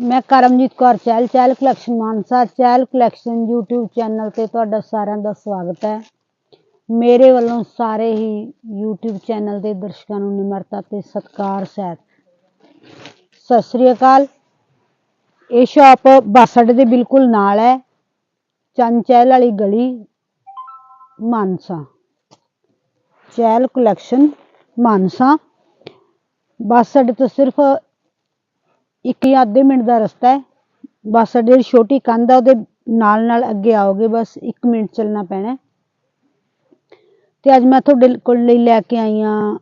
ਮੈਂ Karamjit Kaur, Chahal Chahal collection Mansa Chahal collection YouTube channel ਤੇ ਤੁਹਾਡਾ ਸਾਰਿਆਂ ਦਾ ਸਵਾਗਤ ਹੈ। ਮੇਰੇ ਵੱਲੋਂ ਸਾਰੇ ਹੀ YouTube ਚੈਨਲ ਦੇ ਦਰਸ਼ਕਾਂ ਨੂੰ ਨਿਮਰਤਾ ਤੇ ਸਤਿਕਾਰ ਸਹਿਤ। ਸਤਿ ਸ੍ਰੀ ਅਕਾਲ। ਇਹ ਸ਼ਾਪ ਬੱਸ ਅੱਡੇ ਦੇ ਬਿਲਕੁਲ ਨਾਲ ਹੈ। ਚੰਨ ਚਹਿਲ ਵਾਲੀ ਗਲੀ, ਮਾਨਸਾ। ਚਹਿਲ ਕਲੈਕਸ਼ਨ ਮਾਨਸਾ। ਬੱਸ ਅੱਡੇ ਤੋਂ ਸਿਰਫ ਇੱਕ ਜਾਂ ਅੱਧੇ ਮਿੰਟ ਦਾ ਰਸਤਾ ਹੈ ਬੱਸ ਅੱਡੇ ਦੀ ਛੋਟੀ ਕੰਧ ਆ ਉਹਦੇ ਨਾਲ ਨਾਲ ਅੱਗੇ ਆਓਗੇ ਬਸ 1 ਮਿੰਟ ਚੱਲਣਾ ਪੈਣਾ ਹੈ। ਤੇ ਅੱਜ ਮੈਂ ਤੁਹਾਡੇ ਕੋਲ ਲਈ ਲੈ ਕੇ ਆਈ ਹਾਂ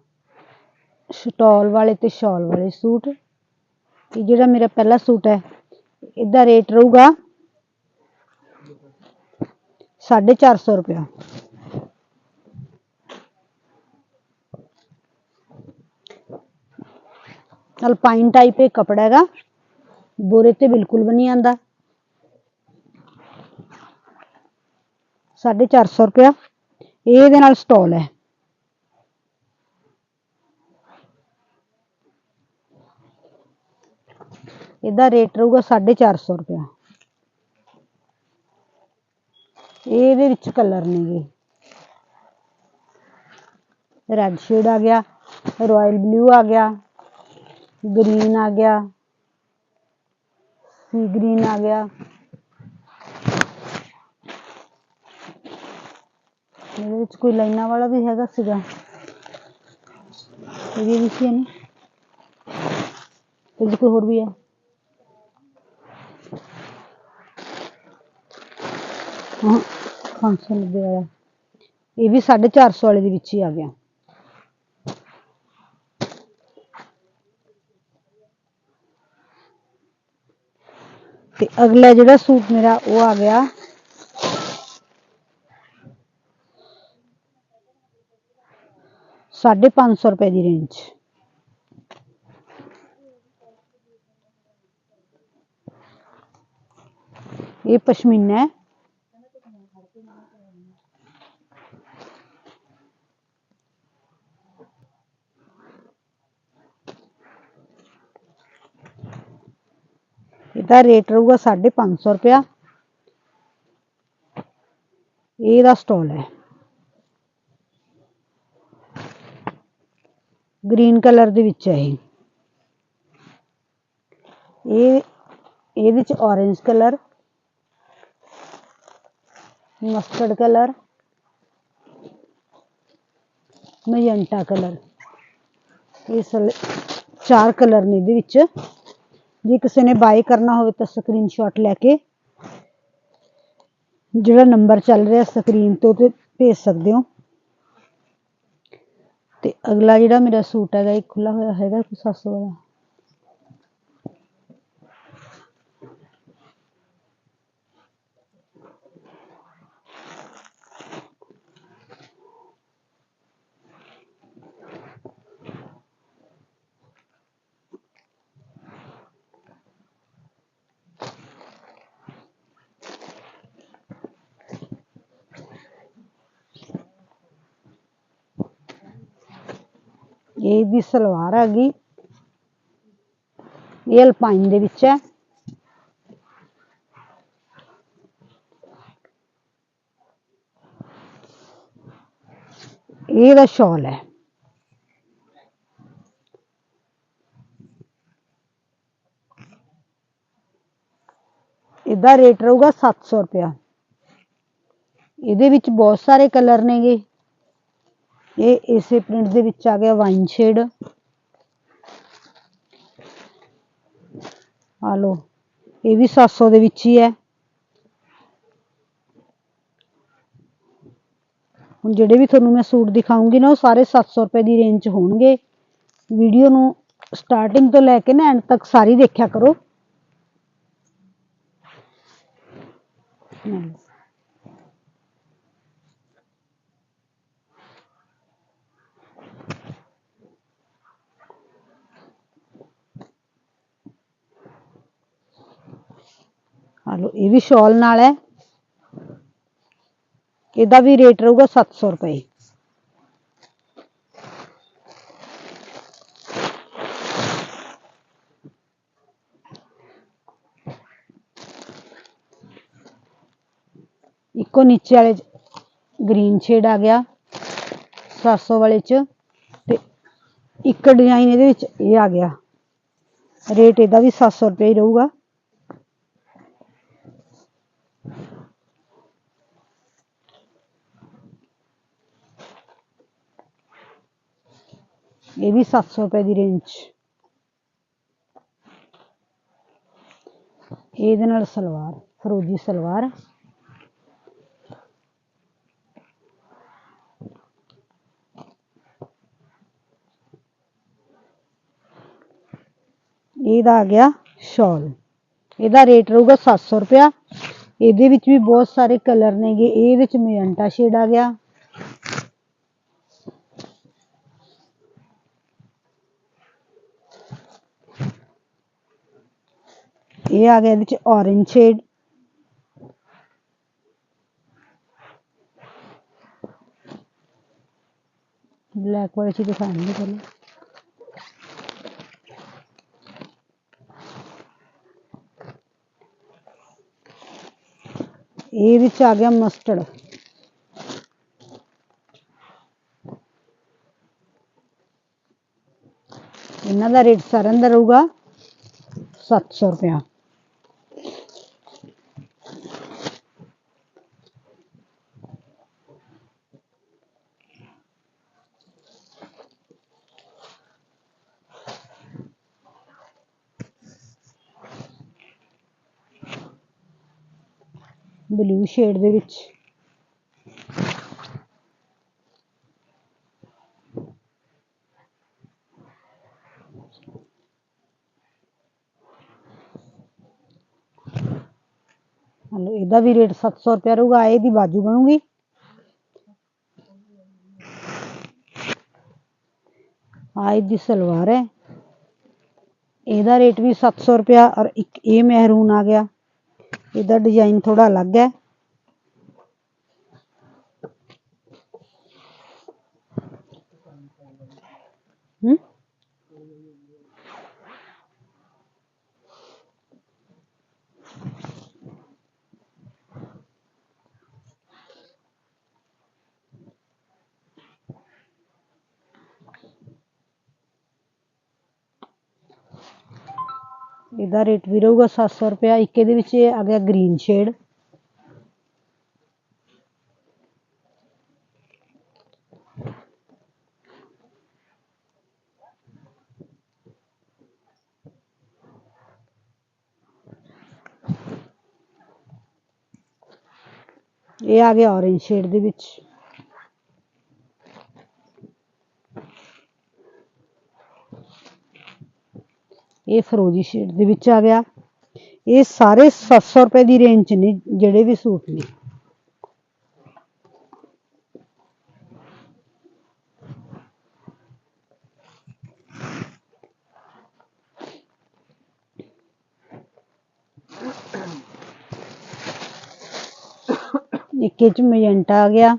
ਸਟਾਲ ਵਾਲੇ ਤੇ ਸ਼ਾਲ ਵਾਲੇ ਸੂਟ ਇਹ ਜਿਹੜਾ ਮੇਰਾ ਪਹਿਲਾ ਸੂਟ ਹੈ ਇਹਦਾ ਰੇਟ ਰਹੂਗਾ 450 ਰੁਪਇਆ ਅਲਪਾਈਨ ਟਾਈਪ ਇਹ ਕਪੜਾ ਹੈਗਾ ਬੋਰੇ ਤੇ ਬਿਲਕੁਲ ਵੀ ਨਹੀਂ ਆਂਦਾ 450 ਰੁਪਇਆ ਇਹ ਇਹਦੇ ਨਾਲ ਸਟਾਲ ਹੈ ਇਹਦਾ ਰੇਟ ਰਹੂਗਾ 450 ਰੁਪਇਆ ਇਹ ਇਹਦੇ ਵਿੱਚ ਕਲਰ ਨੇਗੇ ਰੈਡ ਸ਼ੇਡ ਆ ਗਿਆ ਰਾਇਲ ਬਲੂ ਆ ਗਿਆ ਗ੍ਰੀਨ ਆ ਗਿਆ ਸੀ ਗ੍ਰੀਨ ਆ ਗਿਆ ਇਹਦੇ ਵਿੱਚ ਕੋਈ ਲਾਈਨਾਂ ਵਾਲਾ ਵੀ ਹੈਗਾ ਸੀਗਾ ਇਹਦੇ ਵਿੱਚ ਹੀ ਹੈ ਨਾ ਇਹਦੇ ਵਿੱਚ ਕੋਈ ਹੋਰ ਵੀ ਹੈ ਹਾਂ ਖਾਂਸਾ ਲੱਗੇ ਵਾਲਾ ਇਹ ਵੀ 450 ਵਾਲੇ ਦੇ ਵਿੱਚ ਹੀ ਆ ਗਿਆ ਤੇ ਅਗਲਾ ਜਿਹੜਾ ਸੂਟ ਮੇਰਾ ਉਹ ਆ ਗਿਆ ਸਾਢੇ ਪੰਜ ਸੌ ਰੁਪਏ ਦੀ ਰੇਂਜ ਇਹ ਪਸ਼ਮੀਨਾ ਹੈ ਇਹਦਾ ਰੇਟ ਰਹੂਗਾ 550 ਰੁਪਇਆ ਇਹਦਾ ਸਟਾਲ ਹੈ ਗ੍ਰੀਨ ਕਲਰ ਦੇ ਵਿੱਚ ਹੈ ਇਹ ਇਹ ਇਹਦੇ ਚ orange colour mustard colour magenta colour ਇਹ ਸਾਰੇ ਚਾਰ ਕਲਰ ਨੇ ਇਹਦੇ ਵਿੱਚ ਜੇ ਕਿਸੇ ਨੇ ਬਾਈ ਕਰਨਾ ਹੋਵੇ ਤਾਂ ਸਕਰੀਨਸ਼ਾਟ ਲੈ ਕੇ ਜਿਹੜਾ ਨੰਬਰ ਚੱਲ ਰਿਹਾ ਸਕਰੀਨ ਤੇ ਭੇਜ ਸਕਦੇ ਹੋ। ਤੇ ਅਗਲਾ ਜਿਹੜਾ ਮੇਰਾ ਸੂਟ ਹੈਗਾ, ਇਹ ਖੁੱਲਾ ਹੋਇਆ ਹੈਗਾ 700 ਵਾਲਾ। ਇਹ ਦੀ ਸਲਵਾਰ ਆ ਗਈ ਇਹ ਅਲਪਾਈਨ ਦੇ ਵਿੱਚ ਹੈ ਇਹ ਦਾ ਸ਼ਾਲ ਹੈ ਇਹਦਾ ਰੇਟ ਰਹੂਗਾ 700 ਰੁਪਇਆ ਇਹਦੇ ਵਿੱਚ ਬਹੁਤ ਸਾਰੇ ਕਲਰ ਨੇਗੇ ਇਹ ਇਸੇ ਪ੍ਰਿੰਟ ਦੇ ਵਿੱਚ ਆ ਗਿਆ ਵਾਈਨ ਸ਼ੇਡ ਆ ਲੋ ਇਹ ਵੀ 700 ਦੇ ਵਿੱਚ ਹੀ ਹੈ। ਹੁਣ ਜਿਹੜੇ ਵੀ ਤੁਹਾਨੂੰ ਮੈਂ ਸੂਟ ਦਿਖਾਉਂਗੀ ਨਾ, ਉਹ ਸਾਰੇ 700 ਰੁਪਏ ਦੀ ਰੇਂਜ 'ਚ ਹੋਣਗੇ। ਵੀਡੀਓ ਨੂੰ ਸਟਾਰਟਿੰਗ ਤੋਂ ਲੈ ਕੇ ਨਾ ਐਂਡ ਤੱਕ ਸਾਰੀ ਦੇਖਿਆ ਕਰੋ। आलू, ये भी शॉल ना है। यदा भी रेट रहूगा सत सौ रुपए। इको नीचे वाले ग्रीन शेड आ गया, सत सौ वाले च एक डिज़ाइन ये आ गया। रेट यदा भी सत सौ रुपये ही रहूगा। ਇਹ ਵੀ 700 ਰੁਪਏ ਦੀ ਰੇਂਜ 'ਚ ਇਹਦੇ ਨਾਲ ਸਲਵਾਰ, ਫਰੋਜੀ ਸਲਵਾਰ। ਇਹਦਾ ਆ ਗਿਆ ਸ਼ਾਲ ਇਹਦਾ ਰੇਟ ਰਹੂਗਾ 700 ਰੁਪਇਆ। ਇਹਦੇ ਵਿੱਚ ਵੀ ਬਹੁਤ ਸਾਰੇ ਕਲਰ ਨੇਗੇ। ਇਹ ਵਿੱਚ ਮੈਂਟਾ ਸ਼ੇਡ ਆ ਗਿਆ। ਇਹ ਆ ਗਿਆ ਇਹਦੇ ਚ orange ਸ਼ੇਡ ਬਲੈਕ ਵਾਲੇ ਚੀਜ਼ ਦਿਖਾਣਗੇ ਪਹਿਲਾਂ ਇਹ ਵਿੱਚ ਆ ਗਿਆ ਮਸਟਰਡ ਇਹਨਾਂ ਦਾ ਰੇਟ ਸਾਰਿਆਂ ਦਾ ਰਹੂਗਾ 700 ਰੁਪਇਆ। ਬਲੂ ਸ਼ੇਡ ਦੇ ਵਿੱਚ। ਹਲੋ, ਇਹਦਾ ਵੀ ਰੇਟ 700 ਰੁਪਇਆ ਰਹੂਗਾ ਇਹਦੀ ਬਾਜੂ ਬਣੂਗੀ। ਆ ਇਹਦੀ ਸਲਵਾਰ ਹੈ। ਇਹਦਾ ਰੇਟ ਵੀ 700 ਰੁਪਇਆ ਔਰ ਇੱਕ ਇਹ ਮਹਿਰੂਨ ਆ ਗਿਆ। ਇਹਦਾ ਡਿਜ਼ਾਈਨ ਥੋੜਾ ਅਲੱਗ ਹੈ। ਹਮ ਇਹਦਾ ਰੇਟ ਵੀ ਰਹੂਗਾ 700 ਰੁਪਇਆ ਇੱਕ ਇਹਦੇ ਵਿੱਚ ਇਹ ਆ ਗਿਆ ਗ੍ਰੀਨ ਸ਼ੇਡ ਇਹ ਆ ਗਿਆ orange ਸ਼ੇਡ ਦੇ ਵਿੱਚ ਇਹ ਫਰੋਜੀ ਸ਼ੇਡ ਦੇ ਵਿੱਚ ਆ ਗਿਆ। ਇਹ ਸਾਰੇ 700 ਰੁਪਏ ਦੀ ਰੇਂਜ ਚ ਨੇ, ਜਿਹੜੇ ਵੀ ਸੂਟ ਨੇ। ਇੱਕ ਚ ਮੈਜੈਂਟਾ ਆ ਗਿਆ।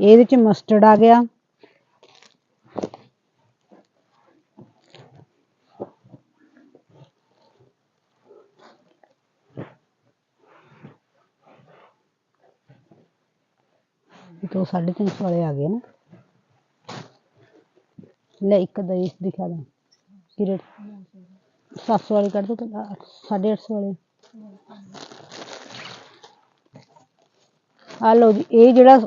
ਇਹਦੇ ਚ ਮਸਟਰਡ ਆ ਗਿਆ। ਇਹ ਤੋਂ 350 ਵਾਲੇ ਆ ਗਏ ਨਾ ਲੈ ਇੱਕ ਦਾ ਇਸ ਦਿਖਾ ਦਾਂ ਕੀ ਰੇਟ 700 ਵਾਲੇ ਕੱਢ ਦੋ ਤਾਂ 850 ਵਾਲੇ ਆ ਲਓ ਜੀ ਇਹ ਜਿਹੜਾ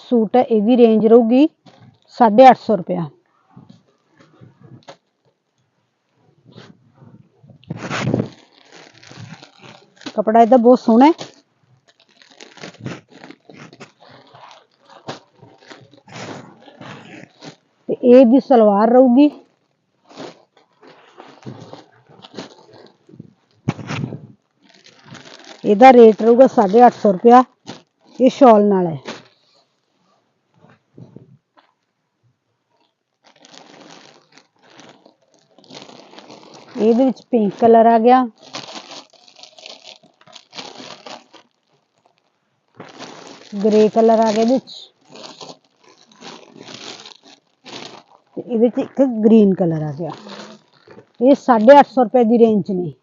ਸੂਟ ਹੈ ਇਹਦੀ ਰੇਂਜ ਰਹੂਗੀ 850 ਰੁਪਇਆ ਕਪੜਾ ਇਹਦਾ ਬਹੁਤ ਸੋਹਣਾ ਹੈ ਇਹ ਦੀ ਸਲਵਾਰ ਰਹੂਗੀ। ਇਹਦਾ ਰੇਟ ਰਹੂਗਾ 850 ਰੁਪਇਆ। ਇਹ ਸ਼ਾਲ ਨਾਲ ਹੈ। ਇਹਦੇ ਵਿੱਚ ਪਿੰਕ ਕਲਰ ਆ ਗਿਆ। ਗ੍ਰੇ ਕਲਰ ਆ ਗਿਆ ਇਹਦੇ ਵਿੱਚ। एक ग्रीन कलर आ गया ये साढ़े अठ सौ रुपए की रेंज ने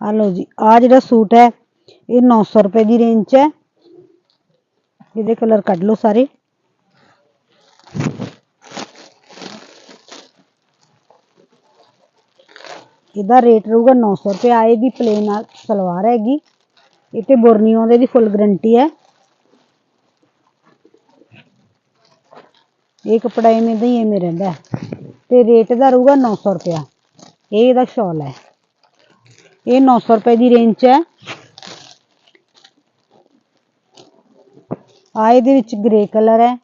हलो जी आ जो सूट है ये नौ सौ रुपए की रेंज है ਇਹਦੇ ਕਲਰ ਕੱਢ ਲਓ ਸਾਰੇ। ਇਹਦਾ ਰੇਟ ਰਹੂਗਾ 900 ਰੁਪਏ। ਆਏ ਦੀ ਪਲੇਨ ਸਲਵਾਰ ਹੈਗੀ। ਇਹ ਤੇ ਬੁਰਨੀਆਂ ਦੇ ਦੀ ਫੁੱਲ ਗਰੰਟੀ ਹੈ। ਇਹ ਕੱਪੜਾ ਇਵੇਂ ਦਾ ਹੀ ਐਵੇਂ ਰਹਿੰਦਾ ਤੇ ਰੇਟ ਦਾ ਰਹੂਗਾ 900 ਰੁਪਇਆ। ਇਹ ਇਹਦਾ ਸ਼ਾਲ ਹੈ। ਇਹ 900 ਰੁਪਏ ਦੀ ਰੇਂਜ 'ਚ ਹੈ। ਆ ਇਹਦੇ ਵਿੱਚ ਗ੍ਰੇ ਕਲਰ ਹੈ।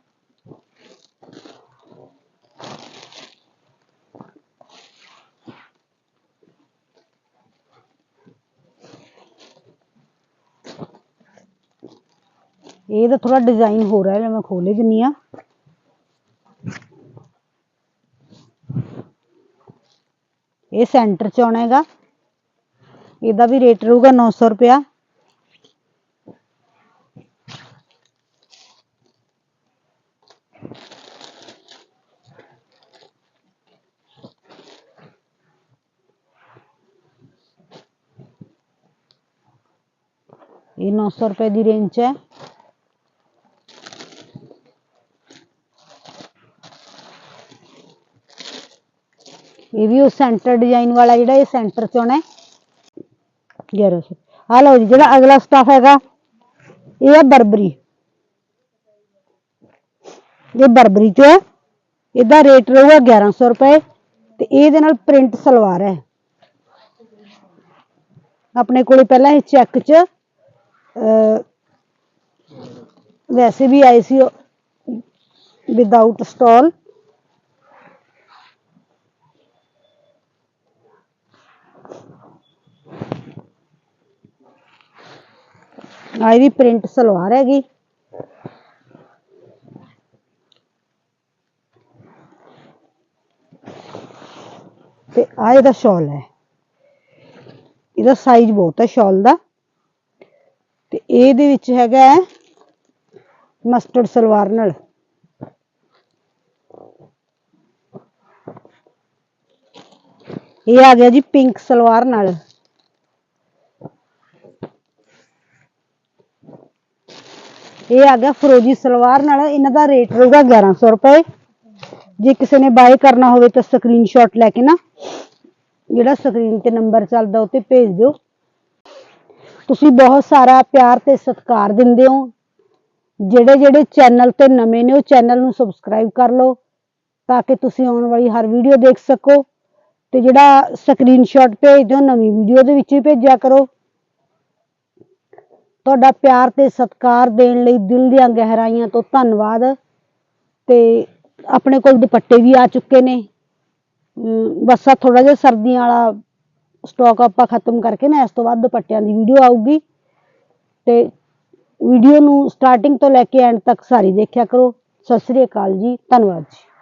ਇਹਦਾ ਥੋੜਾ ਡਿਜ਼ਾਈਨ ਹੋ ਰਿਹਾ ਹੈ ਮੈਂ ਖੋਲੇ ਦਿੰਨੀ ਆ ਇਹ ਸੈਂਟਰ ਚ ਆਉਣਾ ਹੈਗਾ। ਇਹਦਾ ਵੀ ਰੇਟ ਰਹੂਗਾ 900 ਰੁਪਇਆ। ਇਹ 900 ਰੁਪਏ ਦੀ ਰੇਂਜ 'ਚ ਹੈ ਇਹ ਵੀ ਉਹ ਸੈਂਟਰ ਡਿਜ਼ਾਈਨ ਵਾਲਾ ਜਿਹੜਾ ਇਹ ਸੈਂਟਰ 'ਚ ਆਉਣਾ ਹੈ 1100 ਆ ਲਓ ਜੀ ਜਿਹੜਾ ਅਗਲਾ ਸਟਫ ਹੈਗਾ ਇਹ ਹੈ ਬਰਬਰੀ ਇਹ ਬਰਬਰੀ 'ਚ ਹੈ ਇਹਦਾ ਰੇਟ ਰਹੂਗਾ 1100 ਰੁਪਏ ਤੇ ਇਹਦੇ ਨਾਲ ਪ੍ਰਿੰਟ ਸਲਵਾਰ ਹੈ ਆਪਣੇ ਕੋਲੇ ਪਹਿਲਾਂ ਇਹ ਚੈੱਕ 'ਚ ਅਹ, ਵੈਸੇ ਵੀ ਆਈ ਸੀ ਵਿਦਆਊਟ ਸਟਾਲ ਆ ਇਹਦੀ ਪ੍ਰਿੰਟ ਸਲਵਾਰ ਹੈਗੀ ਤੇ ਆ ਇਹਦਾ ਸ਼ਾਲ ਹੈ ਇਹਦਾ ਸਾਈਜ਼ ਬਹੁਤ ਹੈ ਸ਼ਾਲ ਦਾ ਤੇ ਇਹਦੇ ਵਿੱਚ ਹੈਗਾ ਮਸਟਰਡ ਸਲਵਾਰ ਨਾਲ। ਇਹ ਆ ਗਿਆ ਜੀ ਪਿੰਕ ਸਲਵਾਰ ਨਾਲ। ਇਹ ਆ ਗਿਆ ਫਰੋਜੀ ਸਲਵਾਰ ਨਾਲ। ਇਹਨਾਂ ਦਾ ਰੇਟ ਰਹੂਗਾ 1100 ਰੁਪਏ। ਜੇ ਕਿਸੇ ਨੇ ਬਾਏ ਕਰਨਾ ਹੋਵੇ ਤਾਂ ਸਕਰੀਨਸ਼ਾਟ ਲੈ ਕੇ ਨਾ, ਜਿਹੜਾ ਸਕਰੀਨ ਤੇ ਨੰਬਰ ਚੱਲਦਾ ਉਹ ਤੇ ਭੇਜ ਦਿਓ। ਤੁਸੀਂ ਬਹੁਤ ਸਾਰਾ ਪਿਆਰ ਤੇ ਸਤਿਕਾਰ ਦਿੰਦੇ ਹੋ। ਜਿਹੜੇ ਜਿਹੜੇ ਚੈਨਲ ਤੇ ਨਵੇਂ ਨੇ, ਉਹ ਚੈਨਲ ਨੂੰ ਸਬਸਕ੍ਰਾਈਬ ਕਰ ਲਓ ਤਾਂ ਕਿ ਤੁਸੀਂ ਆਉਣ ਵਾਲੀ ਹਰ ਵੀਡੀਓ ਦੇਖ ਸਕੋ। ਤੇ ਜਿਹੜਾ ਸਕਰੀਨਸ਼ਾਟ ਭੇਜ ਦਿਓ ਨਵੀਂ ਵੀਡੀਓ ਦੇ ਵਿੱਚ ਹੀ ਭੇਜਿਆ ਕਰੋ। ਤੁਹਾਡਾ ਪਿਆਰ ਤੇ ਸਤਿਕਾਰ ਦੇਣ ਲਈ ਦਿਲ ਦੀਆਂ ਗਹਿਰਾਈਆਂ ਤੋਂ ਧੰਨਵਾਦ। ਤੇ ਆਪਣੇ ਕੋਲ ਦੁਪੱਟੇ ਵੀ ਆ ਚੁੱਕੇ ਨੇ। ਬਸ ਆ ਥੋੜਾ ਜਿਹਾ ਸਰਦੀਆਂ ਵਾਲਾ ਸਟਾਕ ਆਪਾਂ ਖਤਮ ਕਰਕੇ ਨਾ ਇਸ ਤੋਂ ਬਾਅਦ ਦੁਪੱਟਿਆਂ ਦੀ ਵੀਡੀਓ ਆਊਗੀ। ਤੇ ਵੀਡੀਓ ਨੂੰ ਸਟਾਰਟਿੰਗ ਤੋਂ ਲੈ ਕੇ ਐਂਡ ਤੱਕ ਸਾਰੀ ਦੇਖਿਆ ਕਰੋ। ਸਤਿ ਸ੍ਰੀ ਅਕਾਲ ਜੀ, ਧੰਨਵਾਦ ਜੀ।